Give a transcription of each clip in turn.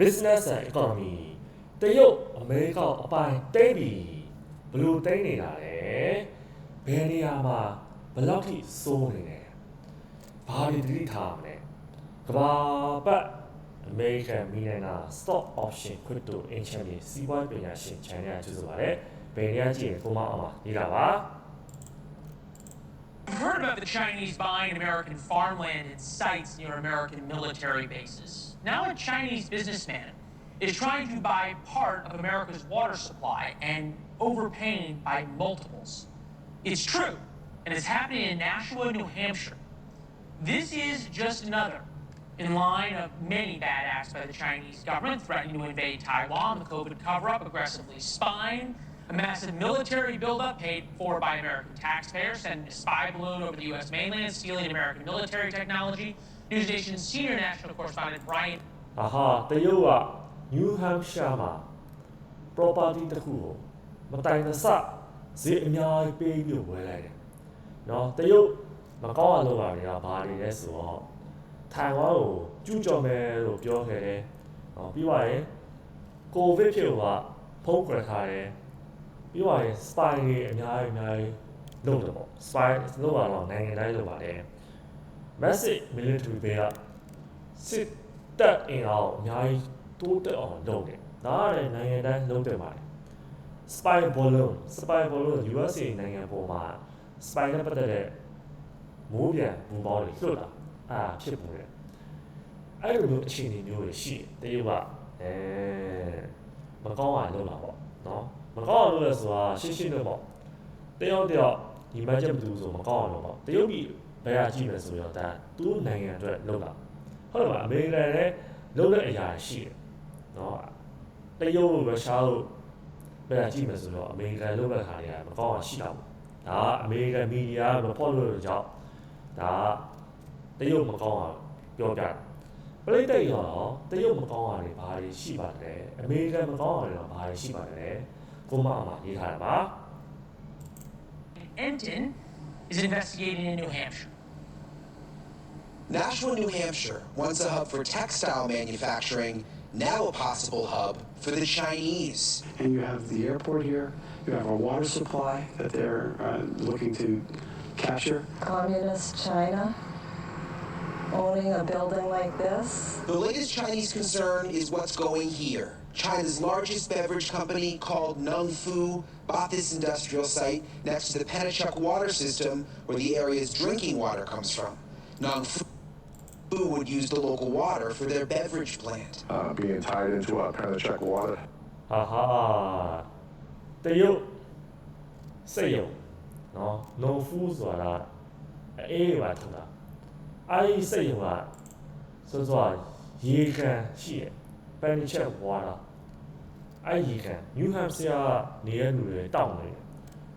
business and economy တရုတ်အမေရိကအပိုင်းတိတ်ပြီဘယ်လို့တိတ်နေတာလဲဘယ်နေရာမှာဘယ်လောက်ထိစိုးနေလဲဘာတွေသတိထားမလဲကဘာပတ် American Millionaire Stock Option Crypto Exchange စီးပွားပညာရှင် channel ကျူဆိုပါတယ်ဘယ်နေရာကြည့်ရင်ကိုမအောင်ပါဒီကပါ We've heard about the Chinese buying American farmland and sites near American military bases. Now, a Chinese businessman is trying to buy part of America's water supply and overpaying by multiples. It's true, and it's happening in Nashua, New Hampshire. This is just another in line of many bad acts by the Chinese government threatening to invade Taiwan, the COVID cover up, aggressively spying, a massive military buildup paid for by American taxpayers, sending a spy balloon over the U.S. mainland, stealing American military technology. News Nation's senior national correspondent Brian အာဟာတရုတ်က New Hampshire မှာ property တစ်ခုကိုမတိုင်မဆဈေးအများကြီးပေးပြီးဝယ်လိုက်တယ်။နော်တရုတ်မကောင်းအောင်လုပ်တာတွေကဘာတွေလဲဆိုတော့ထိုင်ဝမ်ကိုကျူးကျော်မယ်လို့ပြောခဲ့တယ်။နော်ပြီးပါရင်ကိုဗစ်ဖြစ်ကဖုံးကွယ်ထားတယ်။ပြီးပါရင် spy တွေအများကြီးအများကြီးလုပ်တယ်ပေါ့။ spy လုပ်ရတော့နိုင်ငံတိုင်းလုပ်ပါတယ်။ massive military ဘေးကစစ်တပ်အင်အားကိုအများကြီးတိုးတက်အောင်လုပ်တယ်။ဒါကလည်းနိုင်ငံတိုင်းလုပ်တယ်ပါတယ်။ spy balloon spy balloon USA နိုင်ငံပေါ်မှာ spy နဲ့ပတ်သက်တဲ့မိုးပြန်ဘူပေါင်းတွေလွတ်လာအာဖြစ်ပုံတယ်။အဲ့လိုမျိုးအခြေအနေမျိုးတွေရှိတယ်။တရုတ်ကအဲမကောင်းအောင်လုပ်တာပေါ့နော်။မကောင်းအောင်လုပ်လဲဆိုတာရှင်းရှင်းလေးပေါ့။တယောက်တယောက်ဒီမှချက်မတူဆိုမကောင်းအောင်လုပ်ပေါ့။တရုတ်ပြည် ဘယ်ဟာကြည့်မယ်ဆိုတော့ဒါသူ့နိုင်ငံအတွက်လုပ်တာ။ဟုတ်တယ်ပါအမေရိကန်လည်းလုပ်တဲ့အရာရှိတယ်။နော်။တရုတ်လိုရုရှားလိုဘယ်ဟာကြည့်မယ်ဆိုတော့အမေရိကန်လုပ်တဲ့ခါတွေကမကောင်းအောင်ရှိတာပေါ့။ဒါကအမေရိကန်မီဒီယာမဖော်လို့ကြောင့်ဒါတရုတ်မကောင်းအောင်ပြောပြတယ်ပရိသတ်ရောတရုတ်မကောင်းတာတွေဘာတွေရှိပါလဲအမေရိကန်မကောင်းတာတွေဘာတွေရှိပါလဲကိုမအမရေးထားတာပါ Enton is investigating in New Hampshire. Nashua, New Hampshire, once a hub for textile manufacturing, now a possible hub for the Chinese. And you have the airport here, you have a water supply that they're uh, looking to capture. Communist China owning a building like this? The latest Chinese concern is what's going here. China's largest beverage company, called Nung Fu, bought this industrial site next to the Penachuk water system where the area's drinking water comes from. Nung Fu would use the local water for their beverage plant. uh, being tied into our Penachuk water. ဟာဟာတရုတ်စိတ်ယုံနော်နိုဖူးဆိုတာအေးပါထတာအဲ့ဒီစိတ်ယုံကစောစောရေကန်ရှိရပန်ချက်ဝါတာအဲ့ရေကန်နယူးဟမ်ဆီယာနေရလူတွေတောက်နေတယ်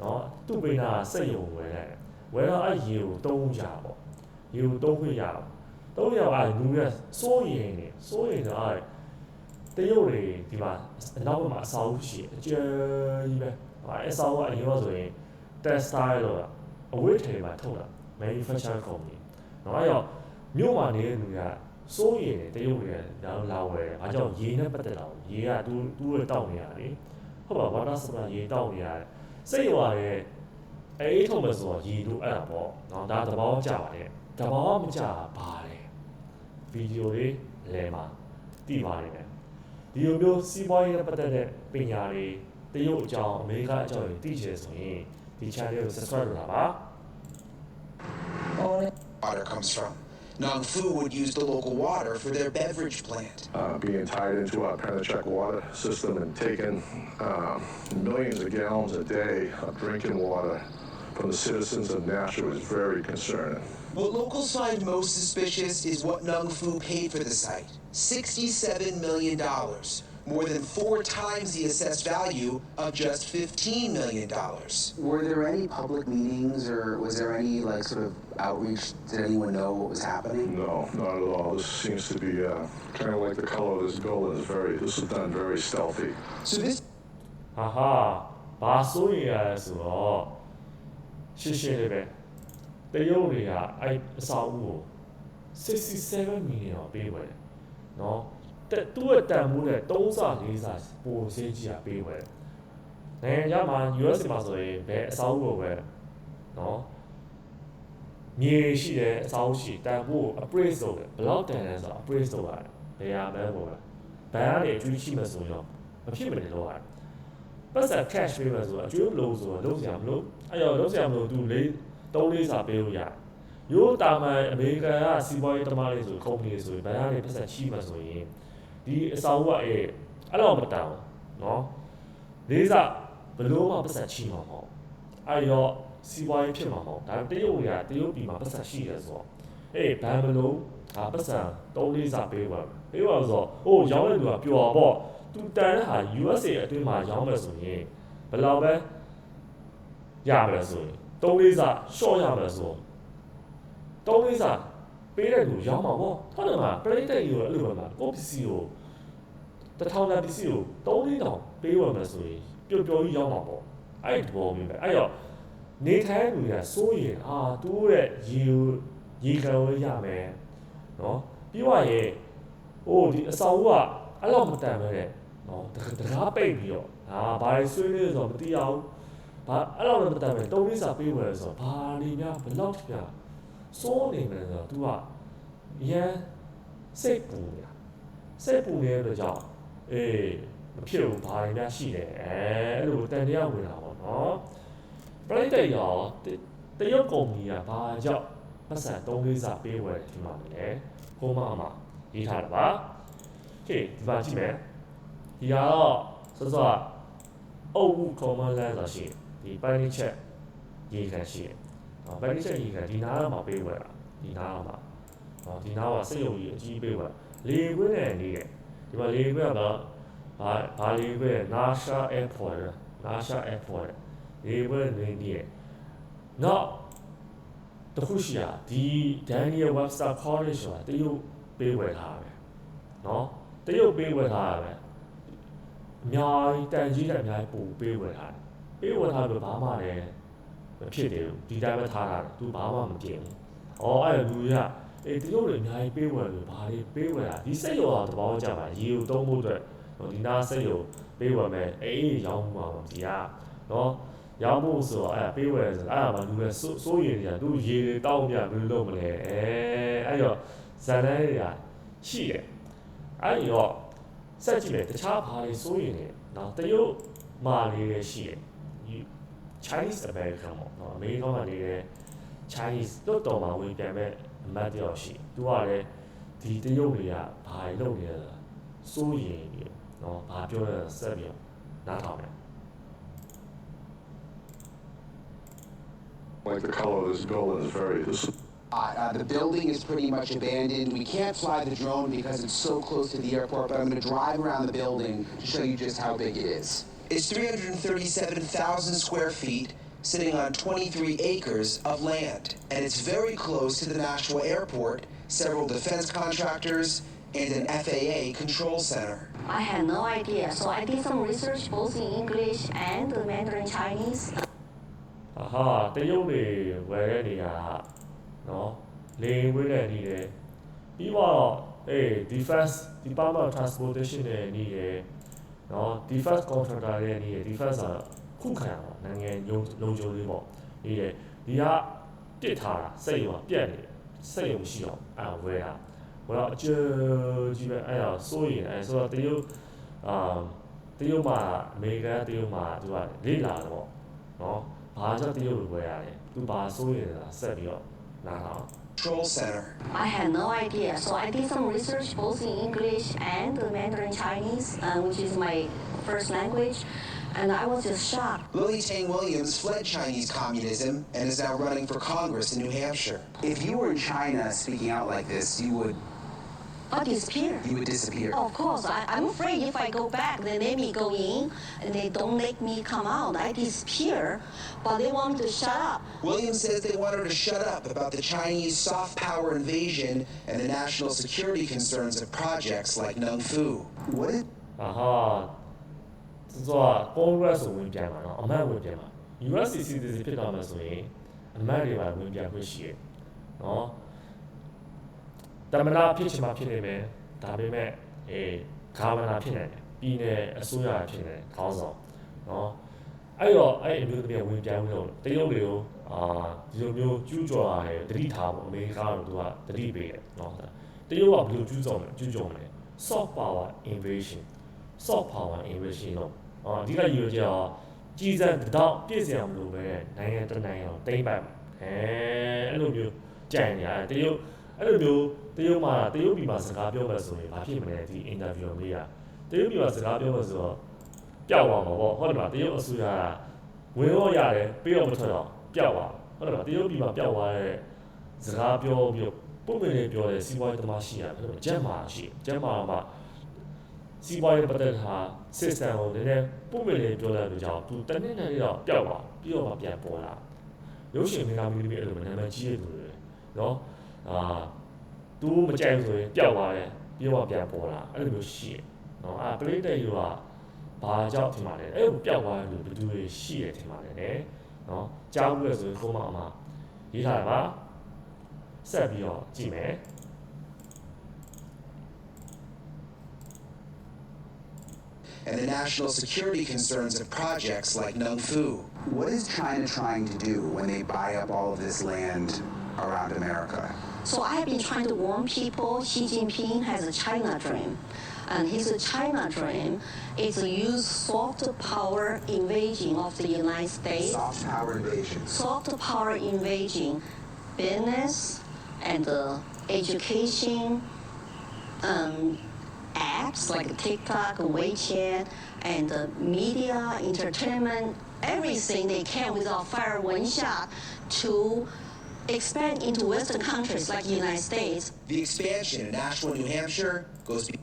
နော်သူ့ပိနာစိတ်ယုံဝယ်လိုက်တယ်ဝယ်တော့အဲ့ရေကိုတုံးကြပေါ့ရေကိုတုံးခွင့်ရအောင် တုံးရအောင်အဲ့လူရစိုးရင်နေစိုးရင်တော့အဲ့တရုတ်တွေဒီမှာအနောက်ဘက်မှာအစာအုပ်ရှိတယ်အကျယ်ကြီးပဲဟာအစာအုပ်ကအရင်ကဆိုရင် textile လို့အဝတ်ထည်မှာထုတ်တာ manufacturing company နော်အဲ့တော့မြို့မှာနေတဲ့လူကစိုးရိမ်တယ်တရုတ်တွေကလာလာဝယ်တယ်အားကြောင့်ရေနဲ့ပတ်သက်တာကိုရေကတူးတူးရတောက်နေရတယ်ဟုတ်ပါ water supply ရေတောက်နေရတယ်စိတ်ရွာတဲ့အေးထုံမယ်ဆိုတော့ရေတူအဲ့ဒါပေါ့နော်ဒါသဘောကျပါတယ်သဘောမကျပါလေ ဗီဒီယိုလေးလဲမှာတည်ပါလိမ့်မယ် ဒီလိုမျိုးစီးပွားရေးနဲ့ပတ်သက်တဲ့ပညာတွေတရုတ်အကြောင်းအမေရိကအကြောင်းတွေသိချင်ဆိုရင်ဒီ channel ကို subscribe လုပ်တာပါ Owning Water comes from. Nung Fu would use the local water for their beverage plant. uh, being tied into our Penachuk water system and taking um, millions of gallons a day of drinking water from the citizens of Nashua is very concerning. What locals find most suspicious is what Nung Fu paid for the site $67 million, more than four times the assessed value of just $15 million. Were there any public meetings or was there any like sort of outreach? Did anyone know what was happening? No, not at all. This seems to be uh, kind of like the color of this building is very, this is done very stealthy. So this. Haha, 八岁啊，是哦，谢谢那边。 တရုတ်တွေကအဲ့အဆောက်အဦကို67 million ပေးဝယ်နော်တဲ့သူ့အတန်မှုနဲ့3ဆ4ဆပိုစင်းကြီးကပေးဝယ်နိုင်ငံခြားမှာ US မှာဆိုရင်ဘယ်အဆောက်အဦကိုပဲနော်မြေရှိတယ်အဆောက်ရှိတန်ဖို့ appraise ဆိုတယ် block တန်တယ်ဆို appraise ဆိုတာဘယ်ဟာမှန်းပေါ်တာဘဏ်ကနေအကျိုးရှိမှဆိုတော့မဖြစ်မနေတော့တာပတ်စံ cash ပေးမှဆိုတော့အကျိုးမလို့ဆိုတော့လုံးစရာမလို့အဲ့တော့လုံးစရာမလို့သူလေး သုံးလေးစာပေးလို့ရတယ်ရိုးတာမန်အမေရိကန်ကစီးပွားရေးတမားလေးဆိုကုမ္ပဏီဆိုဘဏ်ကနေပတ်သက်ရှိမှဆိုရင်ဒီအဆောင်ကအဲ့အဲ့လောက်မတောင်းနော်လေးစားဘလို့မှပတ်သက်ရှိမှာမဟုတ်အဲ့တော့စီးပွားရေးဖြစ်မှာမဟုတ်ဒါတရုတ်ကတရုတ်ပြည်မှာပတ်သက်ရှိတယ်ဆိုတော့အေးဘဏ်ဘလို့ဒါပတ်သက်သုံးလေးစားပေးပါပေးပါဆိုတော့ဟိုရောင်းတဲ့လူကပျော်ပေါ့သူတန်တဲ့ဟာ USA အတွင်းမှာရောင်းမယ်ဆိုရင်ဘယ်လောက်ပဲရမလဲဆိုရင် 3လေးစားရှော့ရမယ်ဆိုတော့3လေးစားပေးတဲ့လူရောင်းမှာပေါ့ဟုတ်တယ်မလားပရိသတ်ကြီးကိုအဲ့လိုပဲမှာကိုပစ္စည်းကိုတထောင်တန်ပစ္စည်းကို3လေးတောင်ပေးဝယ်မယ်ဆိုရင်ပျော်ပျော်ကြီးရောင်းမှာပေါ့အဲ့ဒီဘောမျိုးပဲအဲ့တော့နေထိုင်လူတွေကစိုးရင်အာသူ့ရဲ့ရေရေခံလို့ရမယ်နော်ပြီးတော့ရေဟိုဒီအဆောင်ကအဲ့လောက်မတန်ပဲတဲ့နော်တကားပိတ်ပြီးတော့အာဘာတွေဆွေးနွေးဆိုတော့မသိရဘူး ဘာအဲ့လိုလည်းမတတ်ပဲတုံးလေးစာပေးမယ်ဆိုတော့ဘာနေများဘလောက်ပြစိုးနေမလဲဆိုတော့ तू ကအရင်စိတ်ပူရစိတ်ပူရတဲ့ကြောင့်အေးမဖြစ်ဘူးဘာနေများရှိတယ်အဲအဲ့လိုတန်တရားဝင်တာပေါ့နော်ပရိသတ်ရောတရုတ်ကုမ္ပဏီကဘာကြောင့်ပတ်စံတုံးလေးစာပေးဝယ်ဒီမှာလဲဟိုမှာမှာရေးထားတာပါဟေးဒီမှာကြည့်မယ်ဒီကတော့စောစောအုပ်ဦး common land ဆိုရှိတယ် ဒီပိုင်းလေးချက်ရေးခံရှိတယ်။ပိုင်းလေးချက်ရေးခံဒီနားတော့မပေးဝယ်တာဒီနားတော့မှာဟောဒီနားကစိတ်ယုံကြီးအကြီးပေးဝယ်လေခွင်းနဲ့နေတယ်ဒီမှာလေခွင်းကဘာဘာလေခွင်း NASA Airport NASA Airport လေခွင်းနေနေတယ်နောက်တခုရှိတာဒီ Daniel Webster College ဆိုတာတရုတ်ပေးဝယ်ထားတာပဲเนาะတရုတ်ပေးဝယ်ထားတာပဲအများကြီးတန်ကြီးတဲ့အများကြီးပို့ပေးဝယ်ထားတယ် ပေးဝယ်ထားလို့ဘာမှလည်းမဖြစ်တယ်ဒီတိုင်းပဲထားတာသူဘာမှမပြင်ဘူး။အော်အဲ့လူကအေးတရုတ်တွေအများကြီးပေးဝယ်လို့ဘာတွေပေးဝယ်တာဒီစက်ရောတဘောကြပါရေကိုသုံးဖို့အတွက်ဒီနာစက်ရောပေးဝယ်မယ်အေးရောင်းမှာဒီကနော်ရောင်းဖို့ဆိုတော့အဲ့ပေးဝယ်ဆိုအဲ့ဒါမှလူပဲစိုးစိုးရင်ကြသူရေတွေတောက်ပြဘယ်လိုလုပ်မလဲအဲအဲ့တော့ဇန်နန်းတွေကရှိတယ်အဲ့တော့စက်ကြည့်မယ်တခြားဘာတွေစိုးရင်လဲနော်တရုတ်မာလေးတွေရှိတယ် Chinese American ပေါ့နော်အမေရိကန်မှာနေတဲ့ Chinese တော့တော်မှာဝင်ပြန်မဲ့အမတ်တယောက်ရှိသူကလည်းဒီတရုတ်တွေကဘာလုပ်နေလဲစိုးရင်ပြီးနော်ဘာပြောလဲဆက်ပြီးနားထောင်မယ် Like the color of this building is very, this Uh, uh, the building is pretty much abandoned. We can't fly the drone because it's so close to the airport, but I'm going to drive around the building to show you just how big it is. It's 337,000 square feet, sitting on 23 acres of land, and it's very close to the Nashua Airport, several defense contractors, and an FAA control center. I had no idea, so I did some research both in English and Mandarin Chinese. အဟာတရုတ်တွေဝယ်တဲ့နေရာနော်လေဝေးတဲ့နေတယ်ပြီးတော့အေး defense department of transportation နဲ့နေတယ် နော် defense contractor တွေနေတယ် defense ကခုခံတာနိုင်ငံရုံလုံခြုံရေးပေါ့နေတယ်ဒီကတစ်ထားတာစိတ်ရောပြက်နေတယ်စိတ်ရောမရှိတော့အဲဝယ်တာဝယ်တော့အကျယ်ကြီးပဲအဲ့ဒါစိုးရင်အဲဆိုတော့တရုတ်အာတရုတ်မှာအမေရိကန်တရုတ်မှာသူကလေ့လာတော့နော်ဘာကြောင့်တရုတ်လိုဝယ်ရလဲသူဘာစိုးရင်လဲဆက်ပြီးတော့နားထောင် Control center. I had no idea, so I did some research both in English and Mandarin Chinese, uh, which is my first language, and I was just shocked. Lily Tang Williams fled Chinese communism and is now running for Congress in New Hampshire. If you were in China speaking out like this, you would I disappeared. you would disappear. Of course, I, I'm afraid if I go back, they let me go in, and they don't let me come out. I disappear, but they want me to shut up. Williams says they want her to shut up about the Chinese soft power invasion and the national security concerns of projects like Nung Fu. What is အာဟာသူက Congress ကိုဝင်ပြန်မှာနော်အမတ်ဝင်ပြန်မှာ US citizen ဖြစ်သွားမှာဆိုရင်အမတ်တွေပါဝင်ပြန်ခွင့်ရှိရယ်နော် တမနာဖြစ်ချင်မှဖြစ်နေမယ်ဒါပေမဲ့အေးဂါမနာဖြစ်နေတယ်ပြည်နယ်အစိုးရဖြစ်နေတယ်ခေါင်းဆောင်နော်အဲ့တော့အဲ့အမျိုးသမီးဝင်ပြောင်းလို့တရုတ်တွေကိုအာဒီလိုမျိုးကျူးကျော်ရတယ်တတိထားပေါ့အမေရိကန်ကတော့သူကတတိပေးတယ်နော်တရုတ်ကဘယ်လိုကျူးကျော်မလဲကျူးကျော်မလဲ soft power invasion soft power invasion လို့အာအဓိကယူရကြတော့ကြည်စံတော့ပြည့်စံမလို့ပဲနိုင်ငံတနိုင်ငံကိုတိမ့်ပိုက်အဲအဲ့လိုမျိုးကြံနေရတယ်တရုတ် အဲ့လိုမျိုးတရုတ်မှာတရုတ်ပြည်မှာစကားပြောမယ်ဆိုရင်ဘာဖြစ်မလဲဒီ interview လေးကတရုတ်ပြည်မှာစကားပြောမယ်ဆိုတော့ပျောက်သွားမှာပေါ့ဟုတ်တယ်မလားတရုတ်အစိုးရကဝင်တော့ရတယ်ပြီးတော့မထွက်တော့ပျောက်သွားဟုတ်တယ်မလားတရုတ်ပြည်မှာပျောက်သွားတဲ့စကားပြောပြီးပုံမှန်လေးပြောတဲ့စီးပွားရေးသမားရှိရတယ်ဟုတ်တယ်ကျက်မာရှိကျက်မာမှာစီးပွားရေးပတ်သက်တာ system ကိုနည်းနည်းပုံမှန်လေးပြောတဲ့လူကြောင့်သူတနည်းနည်းတော့ပျောက်သွားပြီးတော့မှပြန်ပေါ်လာရုပ်ရှင်မင်းသားမင်းသမီးအဲ့လိုနာမည်ကြီးတဲ့လူတွေနော် အာသူမကြိုက်ဘူးဆိုရင်ပျောက်သွားတယ်ပြီးတော့ပြန်ပေါ်လာအဲ့လိုမျိုးရှိတယ်နော်အာပရိသတ်ယူကဘာကြောင့်ထင်ပါလဲအဲ့လိုပျောက်သွားတဲ့လူဘယ်သူတွေရှိတယ်ထင်ပါလဲနော်ကြားဘူးလဲဆိုရင်ကိုမအမရေးထားတာပါဆက်ပြီးတော့ကြည့်မယ် and the national security concerns of projects like Nung Fu. What is China trying to do when they buy up all of this land around America? So I have been trying to warn people Xi Jinping has a China dream. And his China dream is to use soft power invasion of the United States. Soft power invasion. Soft power invasion, business and uh, education, um, apps like TikTok, WeChat, and uh, media, entertainment, everything they can without fire one shot to expand into Western countries like the United States. The expansion in Nashua, New Hampshire goes be-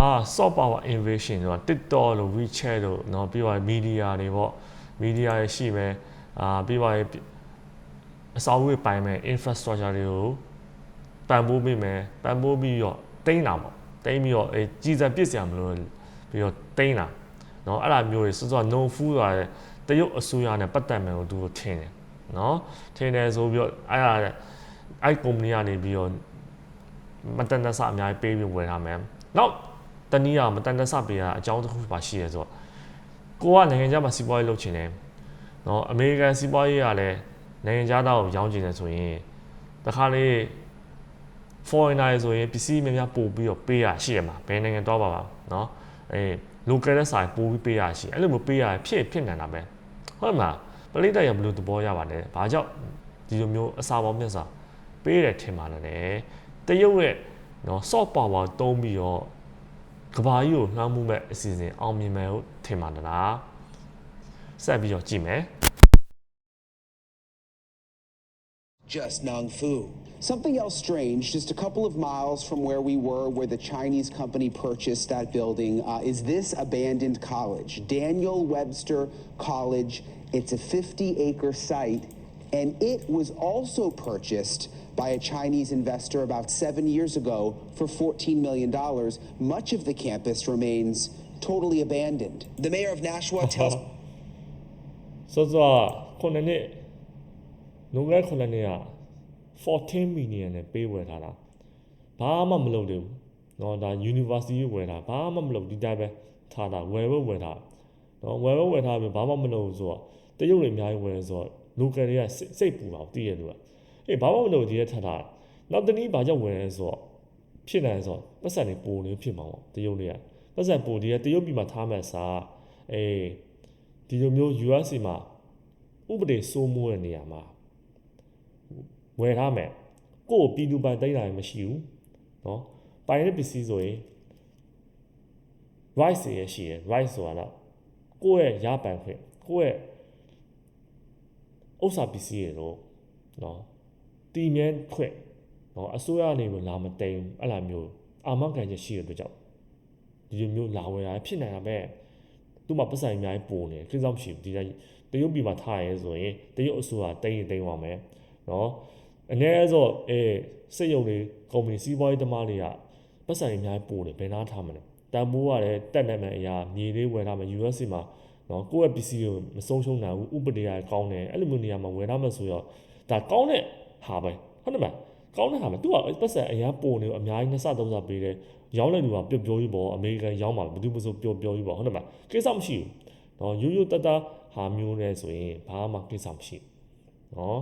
အာ soft power invasion ဆိုတာ TikTok လို့ WeChat လို့เนาะပြီးတော့ media တွေပေါ့ media တွေရှိမယ်အာပြီးတော့အစောအုပ်ပိုင်းမယ် infrastructure တွေကိုပံ့ပိုးပေးမယ်ပံ့ပိုးပြီးတော့တင်းတာပေါ့တင်းပြီးတော့အဲကြီးစံပြစ်စရာမလိုပြီးတော့တင်းတာเนาะအဲ့လိုမျိုးတွေစောစော no food ဆိုတာ တရုတ်အစိုးရနဲ့ပတ်သက်မယ်လို့သူထင်တယ်เนาะထင်တယ်ဆိုပြီးတော့အဲ့ဒါအဲ့ company ကနေပြီးတော့မတန်တဆအများကြီးပေးပြီးဝယ်ထားမယ်နောက်တနည်းအားမတန်တဆပေးတာအကြောင်းတစ်ခုပါရှိရဲဆိုတော့ကိုကနိုင်ငံခြားမှာစီးပွားရေးလုပ်ချင်တယ်เนาะအမေရိကန်စီးပွားရေးကလည်းနိုင်ငံခြားသားကိုရောင်းချင်တယ်ဆိုရင်တခါလေ foreigner ဆိုရင်ပစ္စည်းများများပို့ပြီးတော့ပေးရရှိရမှာဘယ်နိုင်ငံတော့ပါပါเนาะအဲ local တဲ့ဆိုင်ပို့ပြီးပေးရရှိအဲ့လိုမျိုးပေးရဖြစ်ဖြစ်နေတာပဲ ဟုတ်မှာပလိတိုင်ကဘယ်လိုသဘောရပါလဲဘာကြောင့်ဒီလိုမျိုးအစာပေါင်းမျက်စာပေးတယ်ထင်ပါလားတရုတ်ရဲ့နော် soft power တုံးပြီးတော့ကဘာကြီးကိုနှောင်းမှုမဲ့အစီအစဉ်အောင်မြင်မယ်လို့ထင်ပါလားဆက်ပြီးတော့ကြည့်မယ် just nung Fu. Something else strange, just a couple of miles from where we were, where the Chinese company purchased that building, uh, is this abandoned college, Daniel Webster College. It's a 50 acre site, and it was also purchased by a Chinese investor about seven years ago for $14 million. Much of the campus remains totally abandoned. The mayor of Nashua tells. 说说，可能你 uh, နှစ်နိုဝဲခုနှစ်နှစ်က14 million နဲ့ပေးဝယ်ထားတာဘာမှမလုပ်သေးဘူးเนาะဒါ university ဝယ်တာဘာမှမလုပ်ဒီတိုင်းပဲထားတာဝယ်ဖို့ဝယ်တာเนาะဝယ်ဖို့ဝယ်ထားပြီးဘာမှမလုပ်ဘူးဆိုတော့တရုတ်တွေအများကြီးဝယ်ဆိုတော့ local တွေကစိတ်ပူတာတည်ရလို့အေးဘာမှမလုပ်ဒီရဲထားတာနောက်တနည်းဘာကြောင့်ဝယ်လဲဆိုတော့ဖြစ်နိုင်ဆိုတော့ပတ်စံတွေပိုနေဖြစ်မှာပေါ့တရုတ်တွေကပတ်စံပိုဒီကတရုတ်ပြည်မှာထားမှစားအေးဒီလိုမျိုး US မှာဥပဒေစိုးမိုးတဲ့နေရာမှာ ဝယ်ထားမယ်ကိုယ့်ပြည်သူပိုင်တိတ်တာမရှိဘူးเนาะပိုင်တဲ့ပစ္စည်းဆိုရင် rights ရရှိရယ် rights ဆိုတာတော့ကိုယ့်ရဲ့ရပိုင်ခွင့်ကိုယ့်ရဲ့ဥစ္စာပစ္စည်းတွေတော့เนาะတည်မြဲခွင့်เนาะအစိုးရအနေနဲ့လာမတိန်အဲ့လိုမျိုးအာမခံချက်ရှိတဲ့အတွက်ကြောင့်ဒီလိုမျိုးလာဝယ်တာဖြစ်နေတာပဲသူ့မှာပတ်စံအများကြီးပိုနေခင်းဆောင်မရှိဘူးဒီတိုင်းတရုတ်ပြည်မှာထားရဲဆိုရင်တရုတ်အစိုးရတိန်ရင်တိန်သွားမယ်เนาะ အနည်းဆုံးအဲစိတ်ယုံတွေကုမ္ပဏီစီးပွားရေးသမားတွေကပတ်စံအများကြီးပိုနေဘယ်နာထားမလဲတန်ဖိုးကလည်းတက်နေမှအရာမြေလေးဝယ်ထားမယ် US မှာနော်ကိုယ့်ရဲ့ပစ္စည်းကိုမဆုံးရှုံးနိုင်ဘူးဥပဒေကကောင်းတယ်အဲ့လိုမျိုးနေရာမှာဝယ်ထားမယ်ဆိုတော့ဒါကောင်းတဲ့ဟာပဲဟုတ်တယ်မလားကကောင်းတဲ့ဟာမှာ तू ကပတ်စံအရန်ပုံနေအများကြီးနှစ်ဆသုံးဆပေးတယ်ရောင်းတဲ့လူကပျော်ပျော်ကြီးပေါ့အမေရိကန်ရောင်းမှာဘယ်သူမှမဆိုပျော်ပျော်ကြီးပေါ့ဟုတ်တယ်မလားကိစ္စမရှိဘူးနော်ရိုးရိုးတတဟာမျိုးနဲ့ဆိုရင်ဘာမှကိစ္စမရှိဘူးနော်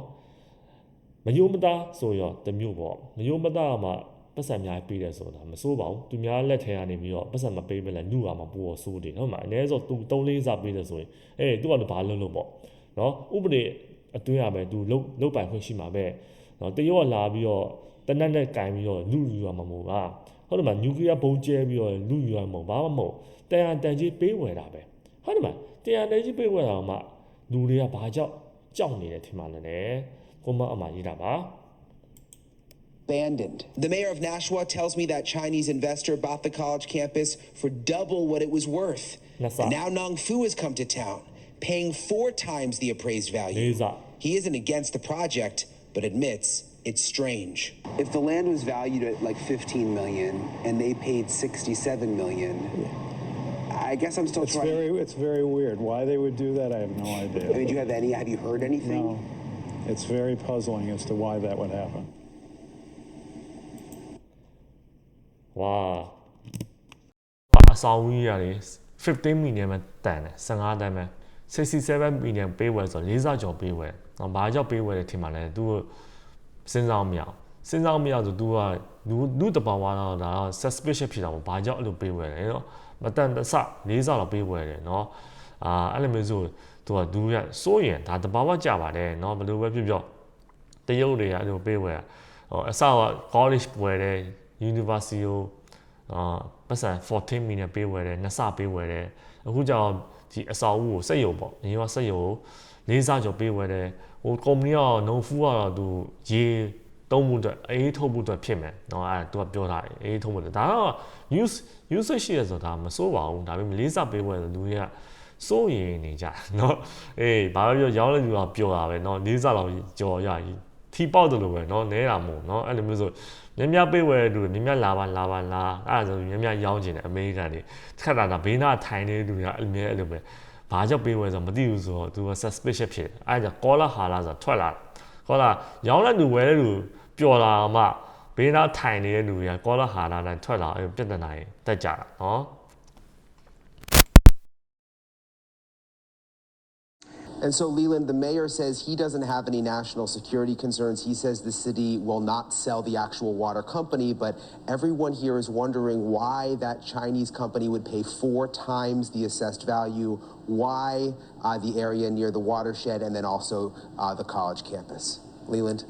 မယုံမသားဆိုရောတမျိုးပေါ့မယုံမသားမှာပတ်စံများပေးတယ်ဆိုတာမစိုးပါဘူးသူများလက်ထဲကနေပြီးတော့ပတ်စံမပေးဘဲလဲလူကမှပို့ဆိုးတယ်ဟုတ်မှာအနည်းဆုံးသူ3 4စားပေးတယ်ဆိုရင်အေးသူကလည်းဘာလုပ်လို့ပေါ့နော်ဥပဒေအတွင်းရပဲသူလုတ်လုတ်ပိုင်ခွင့်ရှိမှာပဲနော်တရုတ်ကလာပြီးတော့တနက်နဲ့ကင်ပြီးတော့လူယူရမှာမဟုတ်ပါဟုတ်တယ်မနျူကလ িয়ার ဘုံကျဲပြီးတော့လူယူရမှာဘာမှမဟုတ်တန်ရန်တန်ကြီးပေးဝယ်တာပဲဟုတ်တယ်မတန်ရန်တန်ကြီးပေးဝယ်တာမှလူတွေကဘာကြောက်ကြောက်နေတယ်ထင်မှလည်း ကိုမအမရေးတာပါ abandoned. The mayor of Nashua tells me that Chinese investor bought the college campus for double what it was worth. That's And right. now Nong Fu has come to town, paying four times the appraised value. These are- He isn't against the project, but admits it's strange. If the land was valued at like 15 million and they paid 67 million, I guess I'm still It's trying. very, it's very weird. Why they would do that, I have no I mean, idea. do you have any? Have you heard anything? No, It's very puzzling as to why that would happen. ဝါအဆောင်ကြီးရတယ်15 million ပဲတန်တယ်15တန်းပဲ67 million ပေးဝယ်ဆို၄စားကျော်ပေးဝယ်တော့ဘာကြောင့်ပေးဝယ်လဲထင်ပါလဲ तू စဉ်းစားမရအောင်စဉ်းစားမရဆို तू ကလူလူတပောင်ကတော့ဒါတော့ suspicious ဖြစ်တာပေါ့ဘာကြောင့်အဲ့လိုပေးဝယ်လဲနော်မတန်တဆ၄စားတော့ပေးဝယ်တယ်နော်အာအဲ့လိုမျိုးဆို तू က तू ရစိုးရင်ဒါတဘာဝကြပါတယ်နော်ဘယ်လိုပဲဖြစ်ဖြစ်တရုတ်တွေကအဲ့လိုပေးဝယ်ဟိုအစက college ဝယ်တယ် university ကိုအာပတ်စံ14 million ပေးဝယ်တယ်နှစ်ဆပေးဝယ်တယ်အခုကျတော့ဒီအစာအုပ်ကိုစက်ရုံပေါ့အရင်ကစက်ရုံကိုလေးစားကျော်ပေးဝယ်တယ်ဟိုကုမ္ပဏီကနုံဖူးကတော့သူရေတုံးမှုအတွက်အေးထုတ်မှုအတွက်ဖြစ်မယ်เนาะအဲသူကပြောတာအေးထုတ်မှုအတွက်ဒါတော့ use use ရှိရဆိုတာမစိုးပါဘူးဒါပေမဲ့လေးစားပေးဝယ်တယ်လူတွေက စိုးရင်နေကြเนาะအေးဘာပဲပြောရောင်းတဲ့လူကပြောတာပဲเนาะလေးစားတော့ကြော်ရည်ထီပေါက်တယ်လို့ပဲเนาะနဲတာမို့เนาะအဲ့လိုမျိုးဆိုမြများပေးဝယ်တဲ့လူတွေမြများလာပါလာပါလာအဲ့ဒါဆိုမြများရောင်းကျင်တယ်အမေရိကန်တွေခက်တာကဘေးနာထိုင်နေတဲ့လူတွေကအဲ့လိုမျိုးအဲ့လိုပဲဘာကြောင့်ပေးဝယ်ဆိုမသိဘူးဆိုတော့သူက suspicious ဖြစ်တယ်အဲ့ဒါကောလာဟာလာဆိုထွက်လာကောလာရောင်းတဲ့လူဝယ်တဲ့လူပျော်လာမှဘေးနာထိုင်နေတဲ့လူတွေကကောလာဟာလာနဲ့ထွက်လာအဲ့ပြဿနာတွေတက်ကြတာနော် And so, Leland, the mayor says he doesn't have any national security concerns. He says the city will not sell the actual water company, but everyone here is wondering why that Chinese company would pay four times the assessed value, why uh, the area near the watershed, and then also uh, the college campus. Leland?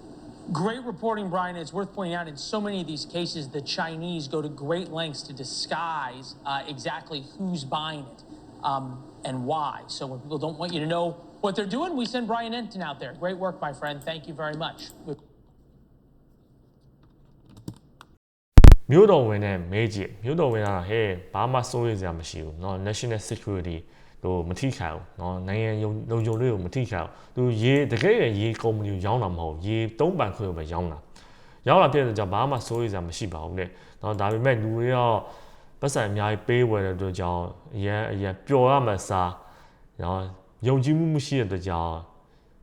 Great reporting, Brian. It's worth pointing out in so many of these cases, the Chinese go to great lengths to disguise uh, exactly who's buying it um, and why. So when people don't want you to know what they're doing, we send Brian Enton out there. Great work, my friend. Thank you very much. မြို့တော်ဝင်နဲ့မဲကြည့်မြို့တော်ဝင်ကဟဲ့ဘာမှစိုးရိမ်စရာမရှိဘူးเนาะ national security တို့မထိခိုက်ဘူးเนาะနိုင်ငံယုံလုံခြုံရေးကိုမထိခိုက်ဘူးသူရေတကယ်ရရေကုမ္ပဏီကိုရောင်းတာမဟုတ်ရေသုံးပန်ခွင့်ကိုပဲရောင်းတာရောင်းတာဖြစ်တဲ့ကြောင့်ဘာမှစိုးရိမ်စရာမရှိပါဘူးလေเนาะဒါပေမဲ့လူတွေရောပတ်စံအများကြီးပေးဝယ်တဲ့အတွက်ကြောင့်အရန်အရန်ပျော်ရမှစားเนาะ ယုံကြည်မှုမရှိတဲ့အတွက်ကြောင့်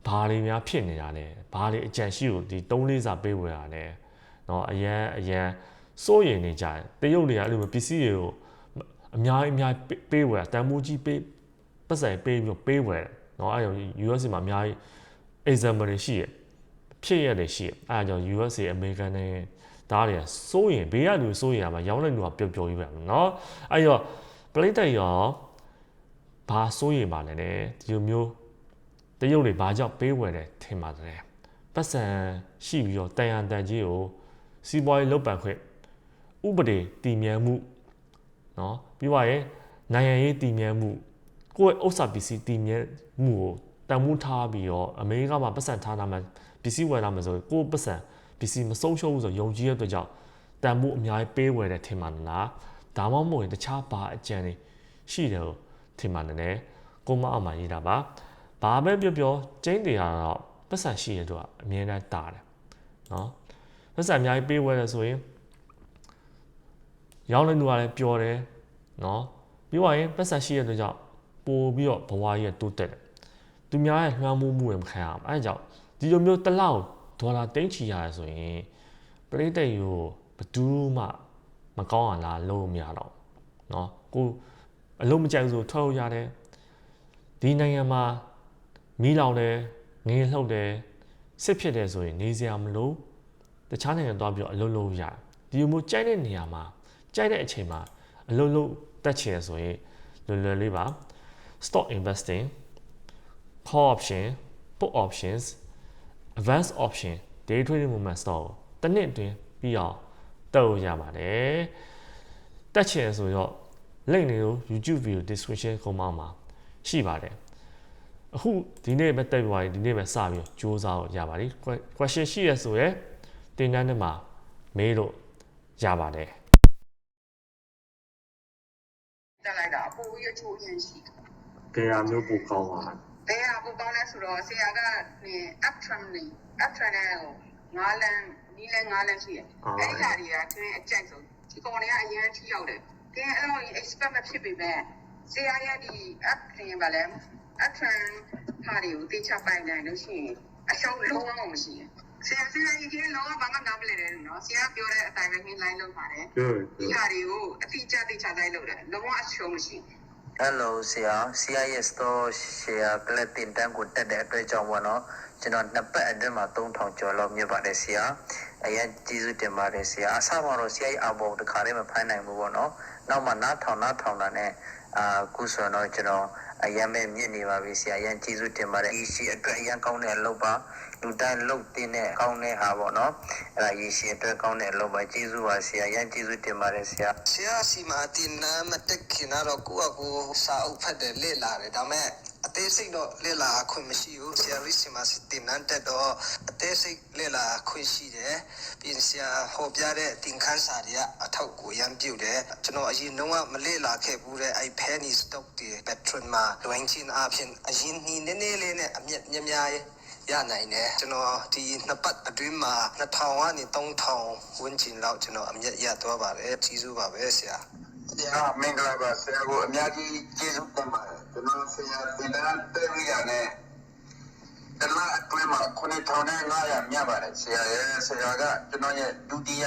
ဘာတွေများဖြစ်နေတာလဲဘာတွေအကြံရှိကိုဒီ3လေးစာပေးဝယ်တာလဲเนาะအရန်အရန်စိုးရိမ်နေကြတယ်တရုတ်တွေကအဲ့လိုပစ္စည်းတွေကိုအများကြီးအများကြီးပေးဝယ်တာတန်မိုးကြီးပေးပတ်စံပေးပြီးပေးဝယ်တယ်เนาะအဲ့ဒါ US မှာအများကြီး example တွေရှိရဖြစ်ရတယ်ရှိရအဲ့ဒါကြောင့် USA American နဲ့ဒါတွေကစိုးရင်ဘေးကလူစိုးရင်မှာရောင်းတဲ့လူကပျော်ပျော်ကြီးပဲเนาะအဲ့တော့ plate တက်ရော ဘာစိုးရင်ပါလဲတဲ့ဒီလိုမျိုးတရုတ်တွေဘာကြောင့်ပေးဝယ်တယ်ထင်ပါတယ်ပတ်စံရှိပြီးတော့တန်ရန်တန်ကြီးကိုစီးပွားရေးလုပ်ပန်ခွင့်ဥပဒေတည်မြဲမှုเนาะပြီးပါရင်နိုင်ငံရေးတည်မြဲမှုကိုယ့်ရဲ့ဥစ္စာပစ္စည်းတည်မြဲမှုကိုတန်ဖိုးထားပြီးတော့အမေရိကမှာပတ်စံထားတာမှပစ္စည်းဝယ်တာမှဆိုကိုယ့်ပတ်စံပစ္စည်းမဆုံးရှုံးဘူးဆိုယုံကြည်ရတဲ့အတွက်ကြောင့်တန်ဖိုးအများကြီးပေးဝယ်တယ်ထင်ပါလားဒါမှမဟုတ်ရင်တခြားဘာအကြံတွေရှိတယ်လို့ ထင်ပါတယ်ကိုမအောင်မှရေးတာပါဘာပဲပြောပြောကျင်းတွေကတော့ပတ်စံရှိရတော့အမြဲတမ်းတာတယ်နော်ပတ်စံအများကြီးပေးဝယ်တယ်ဆိုရင်ရောင်းတဲ့လူကလည်းပျော်တယ်နော်ပြီးတော့ရင်ပတ်စံရှိရတဲ့ကြောင့်ပို့ပြီးတော့ဘဝကြီးကတိုးတက်တယ်သူများရဲ့လွှမ်းမိုးမှုတွေမခံရအောင်အဲဒါကြောင့်ဒီလိုမျိုးတစ်လောက်ဒေါ်လာသိန်းချီရတယ်ဆိုရင် ပရိသတ်ယူဘယ်သူမှမကောင်းအောင်လားလုံးမရတော့เนาะကို အလုံးမကြိုက်ဘူးဆိုထွက်လို့ရတယ်ဒီနိုင်ငံမှာမီးလောင်တယ်ငင်းလှုပ်တယ်စစ်ဖြစ်တယ်ဆိုရင်နေစရာမလိုတခြားနိုင်ငံသွားပြီးတော့အလုံးလုံးရတယ်ဒီလိုမျိုးကြိုက်တဲ့နေရာမှာကြိုက်တဲ့အချိန်မှာအလုံးလုံးတက်ချင်ဆိုရင်လွယ်လွယ်လေးပါ stock investing call option put options advanced option day trading movement stock ကိုတစ်နှစ်အတွင်းပြီးအောင်တက်လို့ရပါတယ်တက်ချင်ဆိုတော့ link တွေကို YouTube video description ခုံမှာမှာရှိပါတယ်အခုဒီနေ့ပဲတက်သွားရင်ဒီနေ့ပဲစပြီးစူးစမ်းလို့ရပါတယ် question ရှိရဆိုရင်တင်တန်းထဲမှာမေးလို့ရပါတယ်တက်လိုက်တာအပူရချိုးရင်ရှိတယ်ကြရာမျိုးပိုကောင်းပါလား။တဲကပူပေါင်းလဲဆိုတော့ဆရာကနင် up trend နေ up trend နဲ့ဟိုငါးလန်းနီးလဲငါးလန်းရှိတယ်။အဲ့ဒီဟာတွေကတွင်းအကြိုက်ဆုံးဒီကောင်တွေကအရင်ထိရောက်တယ်။ တင်းအဲ့လို expect မဖြစ်ပေမဲ့ဆရာရဲ့ဒီ up trend ပါလဲ up trend ဟာတွေကိုတေချပိုင်နိုင်လို့ရှိရင်အရှုံးလုံးဝမရှိဘူး။ဆရာဆရာကြီးကလုံးဝဘာမှနားမလည်တယ်နော်။ဆရာပြောတဲ့အတိုင်းပဲဟင်းလိုက်လုပ်ပါတယ်။ဒီဟာတွေကိုအတိအကျသိချတိုင်းလုပ်တယ်လုံးဝအရှုံးမရှိဘူး Hello ဆရာ CIS store share ကလပ်တင်တန်းကိုတက်တဲ့အတွက်ကြောင့်ပေါ့နော်ကျွန်တော်နှစ်ပတ်အတွင်းမှာ3000ကျော်လောက်မြတ်ပါတယ်ဆရာအရင်ကျေးဇူးတင်ပါတယ်ဆရာအစမှာတော့ CI အဘောတခါတည်းမဖိုင်းနိုင်ဘူးပေါ့နော် နောက်မှနားထောင်နားထောင်တာနဲ့အာခုဆိုတော့ကျွန်တော်အရင်ပဲမြင့်နေပါပြီဆရာအရင်ကျေးဇူးတင်ပါတယ်ဒီရှိအတွက်အရင်ကောင်းတဲ့အလုပ်ပါလူတိုင်းလုပ်တင်တဲ့ကောင်းတဲ့ဟာပေါ့နော်အဲ့ဒါရေရှိအတွက်ကောင်းတဲ့အလုပ်ပါကျေးဇူးပါဆရာအရင်ကျေးဇူးတင်ပါတယ်ဆရာဆရာစီမာတင်နာမတက်ခင်တော့ကိုယ့်အကိုစာအုပ်ဖတ်တယ်လေ့လာတယ်ဒါပေမဲ့ အသေးစိတ်တော့လေ့လာခွင့်မရှိဘူးဆရာရီစီမာတင်နန်းတက်တော့အသေးစိတ်လေ့လာခွင့်ရှိတယ်ပြင်ဆရာဟောပြတဲ့တင်ခန်းစာတွေကအထောက်ကိုရမ်းပြုတ်တယ်ကျွန်တော်အရင်တော့မလေ့လာခဲ့ဘူးတဲ့အဲ့ penny stock တွေ patron မှာလွှမ်းချင်းအဖြစ်အရင်နီးနည်းနည်းလေးနဲ့အမြက်များများရနိုင်တယ်ကျွန်တော်ဒီနှစ်ပတ်အတွင်းမှာ2000ကနေ3000ဝန်းကျင်လောက်ကျွန်တော်အမြက်ရသွားပါတယ်ကြီးစုပါပဲဆရာ ဆရာမင်္ဂလာပါဆရာကိုအများကြီးကျေးဇူးတင်ပါတယ်ကျွန်တော်ဆရာတင်တန်းတက်ရရနဲ့တလားအတွင်းမှာ9500မြတ်ပါတယ်ဆရာရဲ့ဆရာကကျွန်တော်ရဲ့ဒုတိယ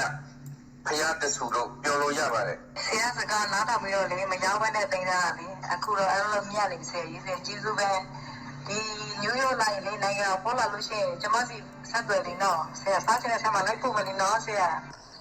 ဖျားတဆူလို့ပြောလို့ရပါတယ်ဆရာစကားနားထောင်ပြီးတော့လေမရောက်ဘဲနဲ့တင်တာလေအခုတော့အဲ့လိုမြတ်နေဆရာကြီးဆရာကျေးဇူးပဲဒီညိုးရိုးလိုက်လေနိုင်ငံပေါ်လာလို့ရှိရင်ကျွန်မစီဆက်သွယ်နေတော့ဆရာစားချင်တဲ့ဆရာမလိုက်ဖို့မနေတော့ဆရာ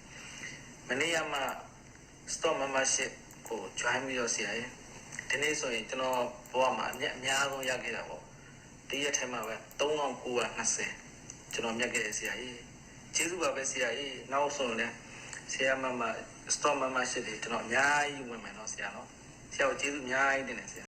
မ နေ့ကမှ store membership ကို join ပြီးတော့ဆရာရဲ့ဒီနေ့ဆိုရင်ကျွန်တော်ဘဝမှာအမြတ်အများဆုံးရခဲ့တာပေါ့ဒီရက်ထဲမှာပဲ3920ကျွန်တော်မြတ်ခဲ့တဲ့ဆရာကြီးကျေးဇူးပါပဲဆရာကြီးနောက်ဆိုရင်လည်းဆရာမမ store membership တွေကျွန်တော်အများကြီးဝင်မယ်နော်ဆရာနော်ဆရာကိုကျေးဇူးအများကြီးတင်တယ်ဆရာ